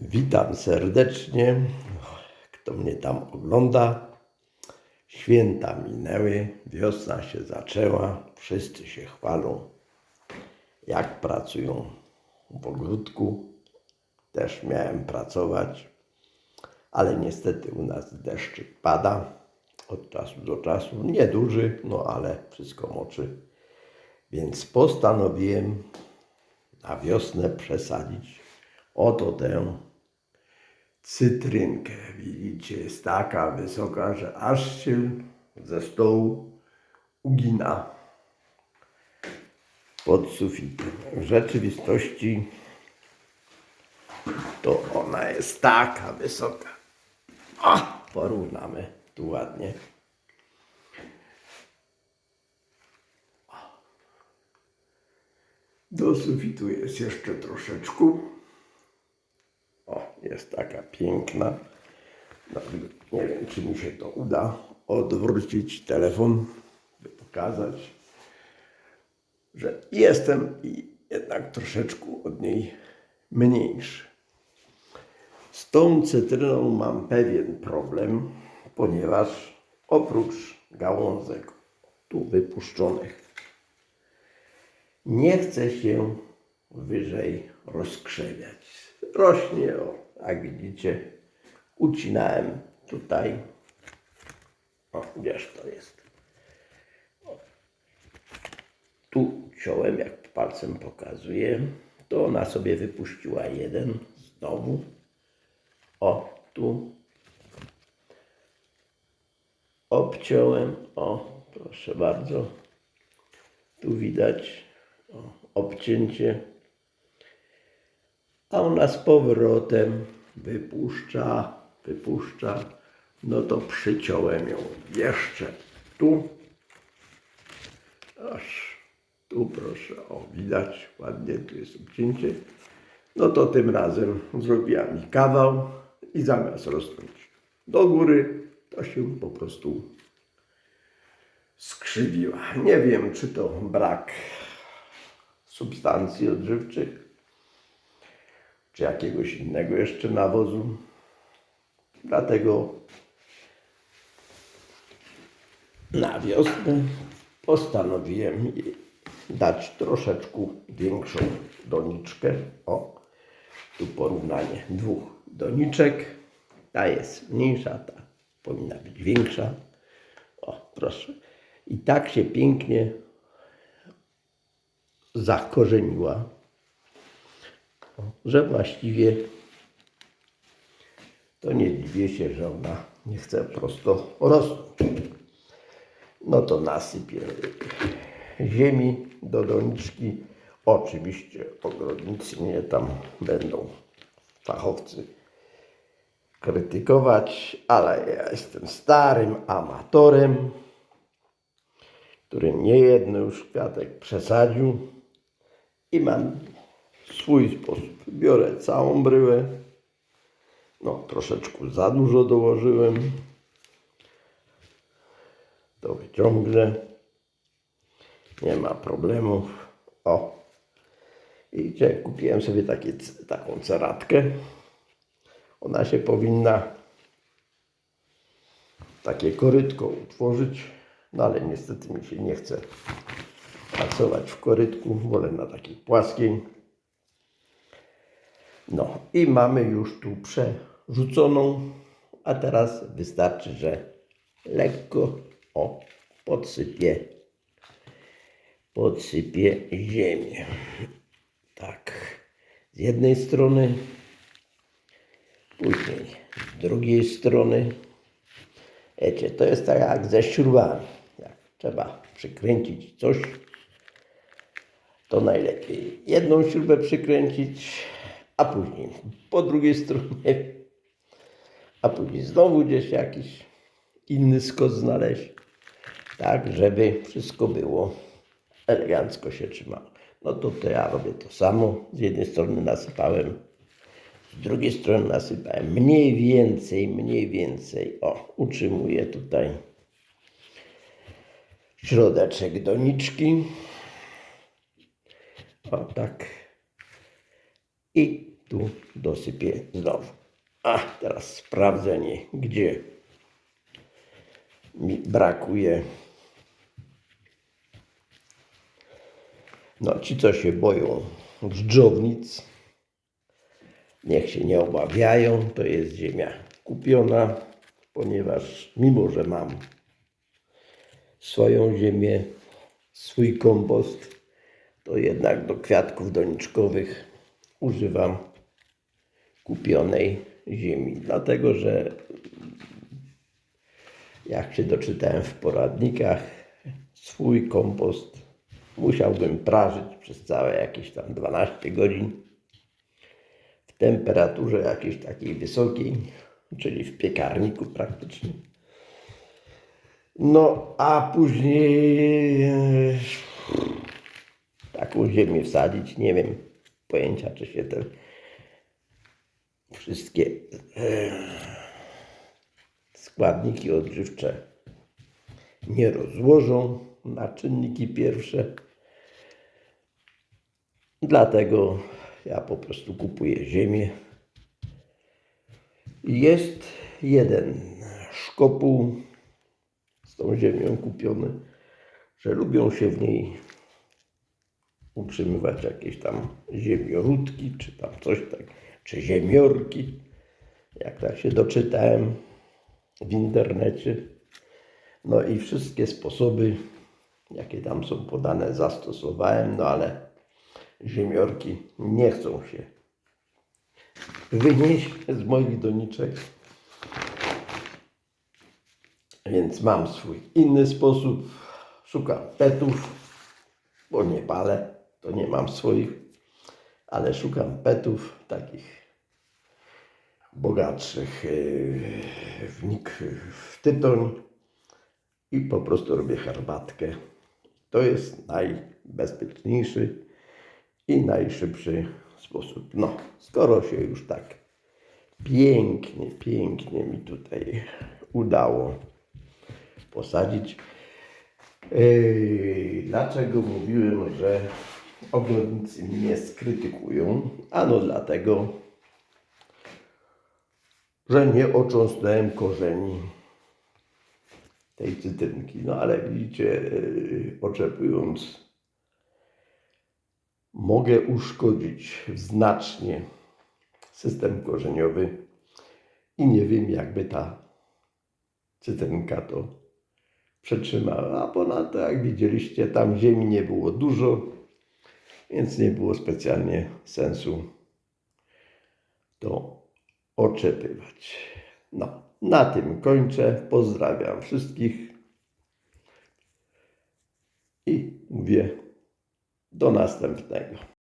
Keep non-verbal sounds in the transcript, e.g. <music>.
Witam serdecznie, kto mnie tam ogląda. Święta minęły, wiosna się zaczęła, wszyscy się chwalą, jak pracują w ogródku. Też miałem pracować, ale niestety u nas deszczyk pada od czasu do czasu. Nieduży, no ale wszystko moczy. Więc postanowiłem na wiosnę przesadzić oto tę cytrynkę. Widzicie, jest taka wysoka, że aż się ze stołu ugina pod sufitem. W rzeczywistości to ona jest taka wysoka. O, porównamy tu ładnie. Do sufitu jest jeszcze troszeczkę. Jest taka piękna. No, nie wiem, czy mi się to uda odwrócić telefon, by pokazać, że jestem i jednak troszeczkę od niej mniejszy. Z tą cytryną mam pewien problem, ponieważ oprócz gałązek tu wypuszczonych nie chce się wyżej rozkrzewiać. Rośnie, o, jak widzicie, ucinałem tutaj. O, gdzież to jest? Tu ciąłem, jak palcem pokazuję, to ona sobie wypuściła jeden znowu. O, tu obciąłem. O, proszę bardzo. Tu widać o, obcięcie. A ona z powrotem wypuszcza, wypuszcza. No to przyciąłem ją jeszcze tu. Aż tu proszę, o widać ładnie, tu jest obcięcie. No to tym razem zrobiła mi kawał i zamiast rosnąć do góry, to się po prostu skrzywiła. Nie wiem, czy to brak substancji odżywczych, czy jakiegoś innego jeszcze nawozu. Dlatego na wiosnę postanowiłem dać troszeczkę większą doniczkę. O, tu porównanie dwóch doniczek. Ta jest mniejsza, ta powinna być większa. O, proszę. I tak się pięknie zakorzeniła, że właściwie to nie dziwię się, że ona nie chce prosto rosnąć. No to nasypię ziemi do doniczki. Oczywiście ogrodnicy mnie tam będą fachowcy krytykować, ale ja jestem starym amatorem, który nie jedno już kwiatek przesadził i mam swój sposób. Biorę całą bryłę, no troszeczkę za dużo dołożyłem, to wyciągnę, nie ma problemów. O, i kupiłem sobie takie, taką ceratkę. Ona się powinna takie korytko utworzyć, no ale niestety mi się nie chce pracować w korytku, wolę na takiej płaskiej. No i mamy już tu przerzuconą, a teraz wystarczy, że lekko o podsypię, podsypię ziemię. Tak, z jednej strony, później z drugiej strony. Wiecie, to jest tak jak ze śrubami. Jak trzeba przykręcić coś, to najlepiej jedną śrubę przykręcić, a później po drugiej stronie, a później znowu gdzieś jakiś inny skos znaleźć, tak, żeby wszystko było elegancko się trzymało. No to, to ja robię to samo. Z jednej strony nasypałem, z drugiej strony nasypałem mniej więcej, mniej więcej. O, utrzymuję tutaj środeczek doniczki. O tak. I tu dosypię znowu. A teraz sprawdzenie, gdzie mi brakuje. No, ci, co się boją dżdżownic, niech się nie obawiają. To jest ziemia kupiona, ponieważ mimo, że mam swoją ziemię, swój kompost, to jednak do kwiatków doniczkowych używam kupionej ziemi. Dlatego, że jak się doczytałem w poradnikach, swój kompost musiałbym prażyć przez całe jakieś tam 12 godzin w temperaturze jakiejś takiej wysokiej, czyli w piekarniku praktycznie. No, a później e, taką ziemię wsadzić, nie wiem pojęcia, czy się te wszystkie <clears throat> składniki odżywcze nie rozłożą na czynniki pierwsze. Dlatego ja po prostu kupuję ziemię. Jest jeden szkopuł z tą ziemią kupiony, że lubią się w niej utrzymywać jakieś tam ziemioródki, czy tam coś tak, czy ziemiorki. Jak tak się doczytałem w internecie. No i wszystkie sposoby, jakie tam są podane, zastosowałem, no ale ziemiorki nie chcą się wynieść z moich doniczek. Więc mam swój inny sposób. Szukam petów, bo nie palę, to nie mam swoich, ale szukam petów takich bogatszych yy, w, nik- w tytoń i po prostu robię herbatkę. To jest najbezpieczniejszy i najszybszy sposób. No, skoro się już tak pięknie, pięknie mi tutaj udało posadzić. Yy, dlaczego mówiłem, że ogrodnicy mnie skrytykują? Ano dlatego, że nie ocząsnąłem korzeni tej cytrynki. No ale widzicie, yy, oczepując, mogę uszkodzić znacznie system korzeniowy i nie wiem, jakby ta cytrynka to przetrzymała. A ponadto, jak widzieliście, tam ziemi nie było dużo, więc nie było specjalnie sensu to oczepywać. No, na tym kończę. Pozdrawiam wszystkich i mówię do następnego.